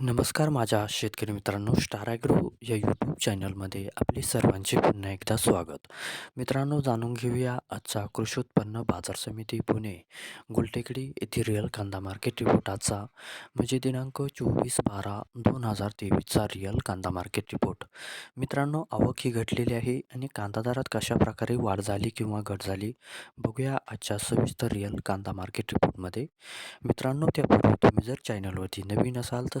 नमस्कार माझ्या शेतकरी मित्रांनो स्टार ॲग्रो या यूट्यूब चॅनलमध्ये आपले सर्वांचे पुन्हा एकदा स्वागत. मित्रांनो जाणून घेऊया आजचा कृषी उत्पन्न बाजार समिती पुणे गुलटेकडी येथे रिअल कांदा मार्केट रिपोर्ट आजचा म्हणजे दिनांक चोवीस बारा दोन हजार तेवीसचा रिअल कांदा मार्केट रिपोर्ट मित्रांनो आवक ही घटलेली आहे आणि कांदा दरात कशा प्रकारे वाढ झाली किंवा घट झाली बघूया आजच्या सविस्तर रिअल कांदा मार्केट रिपोर्टमध्ये मित्रांनो त्यापूर्वी तुम्ही जर चॅनलवरती नवीन असाल तर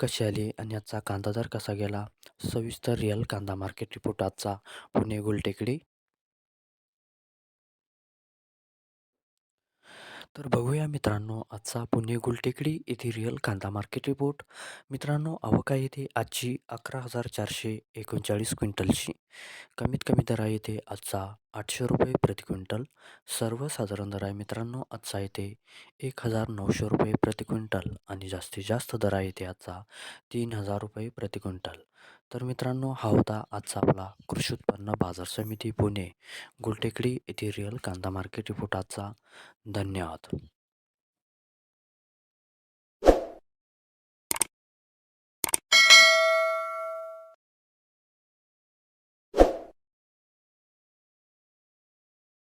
कशी आली आणि आजचा कांदा दर कसा गेला? सविस्तर रिअल कांदा मार्केट रिपोर्ट आजचा. पुणे गुलटेकडी. तर बघूया मित्रांनो आजचा पुणे गुलटेकडी येथे रिअल कांदा मार्केट रिपोर्ट मित्रांनो अवका येथे आजची अकरा हजार चारशे एकोणचाळीस क्विंटलची. कमीत कमी दरा येथे आजचा आठशे रुपये प्रति क्विंटल. सर्वसाधारण दर आहे मित्रांनो आजचा येते एक हजार नऊशे रुपये प्रति क्विंटल आणि जास्तीत जास्त दर आहे आजचा तीन हजार रुपये प्रति क्विंटल. तर मित्रांनो हा होता आजचा आपला कृषी उत्पन्न बाजार समिती पुणे गुलटेकडी येथे रिअल कांदा मार्केट रिपोर्ट आजचा. धन्यवाद.